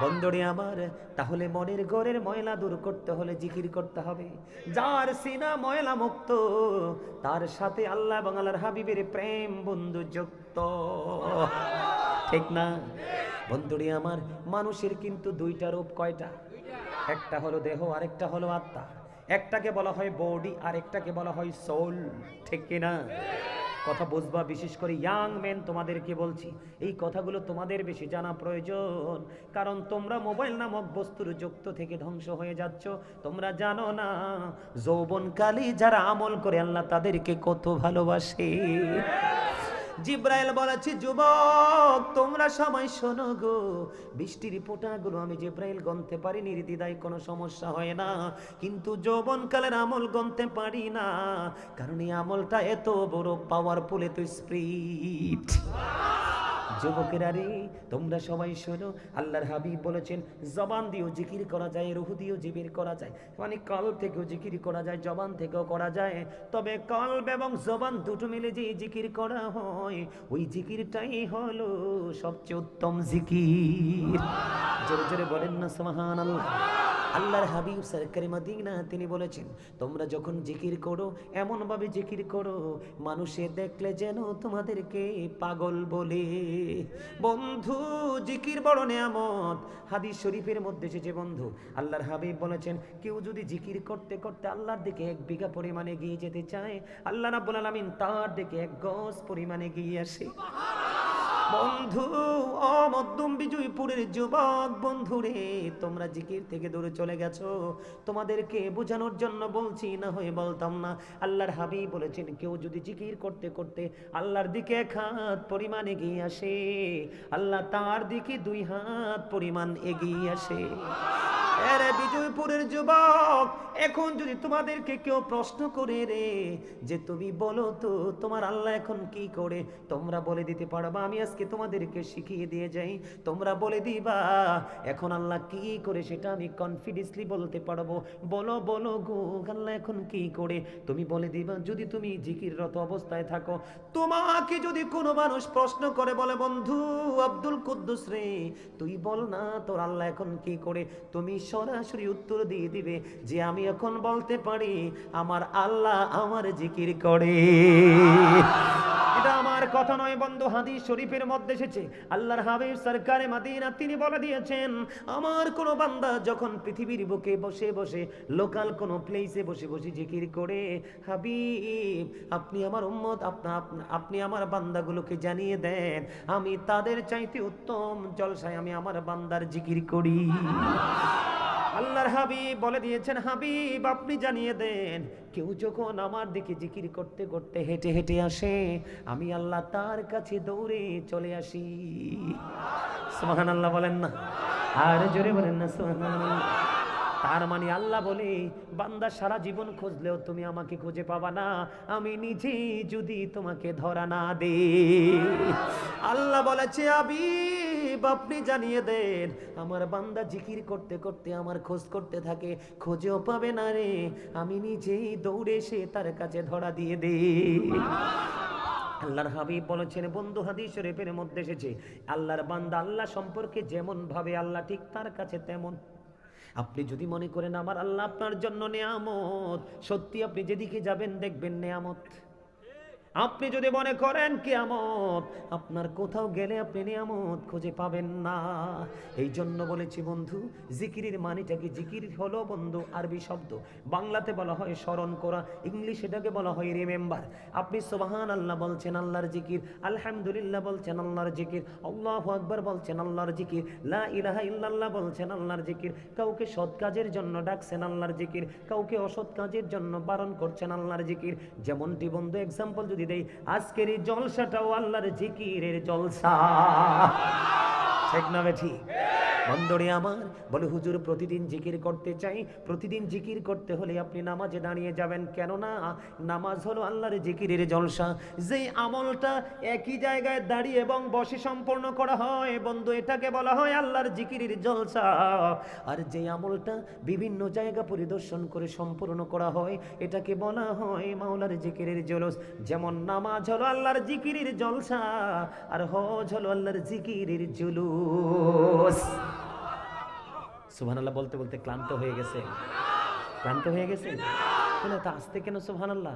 বন্দরে আমার, তাহলে মনের ঘরের ময়লা দূর করতে হলে জিকির করতে হবে। যার সিনা ময়লা মুক্ত, তার সাথে আল্লাহ আল্লাহর হাবিবের প্রেম বন্ধু যুক্ত ঠিক না? বন্ধুরে আমার, মানুষের কিন্তু দুইটা রূপ কয়টা? একটা হলো দেহ, আরেকটা হলো আত্মা। একটাকে বলা হয় বডি আর একটাকে বলা হয় সোল ঠিক কিনা? কথা বুঝবা, বিশেষ করে ইয়াং মেন তোমাদেরকে বলছি, এই কথাগুলো তোমাদের বেশি জানা প্রয়োজন। কারণ তোমরা মোবাইল নামক বস্তুর যুক্ত থেকে ধ্বংস হয়ে যাচ্ছ, তোমরা জানো না, যৌবনকালী যারা আমল করে আল্লাহ তাদেরকে কত ভালোবাসে। জিব্রাইল বলেছে, যুবক, তোমরা সবাই শোনো গো। বৃষ্টির ফোঁটাগুলো আমি জিব্রাইল গনতে পারি নির্দিদায় কোনো সমস্যা হয় না। কিন্তু যৌবনকালের আমল গনতে পারি না, কারণ এই আমলটা এত বড় পাওয়ারফুল এত স্প্রিট যুবকেরা রে তোমরা সবাই শোনো, আল্লাহর হাবিব বলেছেন, জবান দিয়েও জিকির করা যায়, রুহ দিয়েও জিকির করা যায়। মানে কল থেকেও জিকির করা যায়, জবান থেকেও করা যায়। তবে কলব এবং জবান দুটো মিলে যে জিকির করা হয়, ওই জিকিরটাই হলো সবচেয়ে উত্তম জিকির। জোরে জোরে বলেন না সুবহান আল্লাহ আল্লাহর হাবিব সরকারি মদিনা, তিনি বলেছেন, তোমরা যখন জিকির করো, এমনভাবে জিকির করো, মানুষে দেখলে যেন তোমাদেরকে পাগল বলে। বন্ধু, জিকির বড় নেয়ামত। হাদিস শরীফের মধ্যে এসেছে, বন্ধু, আল্লাহর হাবিব বলেছেন, কেউ যদি জিকির করতে করতে আল্লাহর দিকে এক বিঘা পরিমাণে গিয়ে যেতে চায়, আল্লাহ রাব্বুল আলামিন তার দিকে এক গজ পরিমাণে গিয়ে আসে। বন্ধু ও মধ্যম বিজয়পুরের যুবক বন্ধুরে তোমরা জিকির থেকে দূরে চলে গেছো। তোমাদেরকে বোঝানোর জন্য বলছি, না হয়ে বলতাম না। আল্লাহর হাবি বলেছেন, কেউ যদি জিকির করতে করতে আল্লাহর দিকে এক হাত পরিমাণ এগিয়ে আসে, আল্লাহ তার দিকে দুই হাত পরিমাণ এগিয়ে আসে। আরে বিজয়পুরের যুবক, এখন যদি তোমাদেরকে কেউ প্রশ্ন করে রে যে তুমি বলো তো, তোমার আল্লাহ এখন কি করে? তোমরা বলে দিতে পারবা, আমি আজকে তোমাদেরকে শিখিয়ে দিয়ে যাই। তোমরা বলে দিবা, এখন আল্লাহ কি করে সেটা আমি কনফিডেন্সলি বলতে পারব। বলো বলো গো, আল্লাহ এখন কি করে? তুমি বলে দিবা, যদি তুমি জিকিররত অবস্থায় থাকো। তোমাকে যদি কোনো মানুষ প্রশ্ন করে, বলে, বন্ধু আব্দুল কুদ্দুস রে, তুই বল না, তোর আল্লাহ এখন কি করে? তুমি সরাসরি উত্তর দিয়ে দিবে যে আমি এখন বলতে পারি, আমার আল্লাহ আমার জিকির করে। এটা আমার কথা নয় বন্ধু, হাদিস শরীফের মধ্যে এসেছে। বলে দিয়েছেন, আমার কোন বান্দা যখন পৃথিবীর বুকে বসে বসে, লোকাল কোন প্লেসে বসে বসে জিকির করে, হাবিব, আপনি আমার আপনা- আপনি আমার বান্দাগুলোকে জানিয়ে দেন, আমি তাদের চাইতে উত্তম জলসায় আমি আমার বান্দার জিকির করি। আল্লাহর হাবিব বলে দিয়েছেন, হাবিব, আপনি জানিয়ে দেন, কেউ যখন আমার দিকে জিকির করতে করতে হেঁটে হেঁটে আসে, আমি আল্লাহ তার কাছে দৌড়ে চলে আসি। সুবহান আল্লাহ বলেন না। আর জোরে বলেন না সুবহান তার মানে আল্লাহ বলে, বান্দা সারা জীবন খুঁজলেও তুমি আমাকে খুঁজে পাবা না, আমি নিজে যদি তোমাকে ধরা না দে আল্লাহ বলেছে আবিব আপনি জানিয়ে দেন। আমার বান্দা জিকির করতে করতে আমার খোঁজ করতে থাকে, খোঁজেও পাবে না রে। আমি নিজেই দৌড়ে সে তার কাছে ধরা দিয়ে দে আল্লাহর হাবিব বলেছেন, বন্ধু হাদিস শরীফের মধ্যে এসেছে, আল্লাহর বান্দা আল্লাহ সম্পর্কে যেমন ভাবে আল্লাহ ঠিক তার কাছে তেমন। আপনি যদি মনে করেন, আমার আল্লাহ আপনার জন্য নেয়ামত, সত্যি আপনি যেদিকে যাবেন দেখবেন নেয়ামত। আপনি যদি মনে করেন কেয়ামত, আপনার কোথাও গেলে আপনি নিয়ামত খুঁজে পাবেন না। এই জন্য বলেছি বন্ধু, জিকিরের মানিটা কি? জিকির হলো বন্ধু, আরবি শব্দ। বাংলাতে বলা হয় স্মরণ করা, ইংলিশ এটাকে বলা হয় রিমেম্বার আপনি সোবাহান আল্লাহ বলছেন আল্লাহর জিকির, আলহামদুলিল্লাহ বলছেন আল্লাহর জিকির, আল্লাহ আকবর বলছেন আল্লাহর জিকির, লা ইলাহা ইল্লাল্লাহ বলছেন আল্লাহর জিকির, কাউকে সৎ কাজের জন্য ডাকছেন আল্লাহর জিকির, কাউকে অসৎ কাজের জন্য বারণ করছেন আল্লাহর জিকির। যেমনটি বন্ধু এক্সাম্পল যদি দেই আজকের এই জলসাটাও আল্লাহর জিকিরের জলসা। ঠিক না বেঠি? বন্দরে আমার। বলে, হুজুর, প্রতিদিন জিকির করতে চাই। প্রতিদিন জিকির করতে হলে আপনি নামাজে দাঁড়িয়ে যাবেন কেননা নামাজ হলো আল্লাহর জিকিরের জলসা। যেই আমলটা একই জায়গায় দাঁড়িয়ে এবং বসে সম্পন্ন করা হয়, বন্ধু, এটাকে বলা হয় আল্লাহর জিকিরের জলসা। আর যে আমলটা বিভিন্ন জায়গা পরিদর্শন করে সম্পূর্ণ করা হয়, এটাকে বলা হয় মাওলার জিকিরের জলস। যেমন নামাজ হলো আল্লাহর জিকিরের জলসা, আর হজ হলো আল্লাহর জিকিরের জুলুস। সুবহানাল্লাহ বলতে বলতে ক্লান্ত হয়ে গেছে। ক্লান্ত হয়ে গেছে? বলে তা আসতে কেন সুবহানাল্লাহ?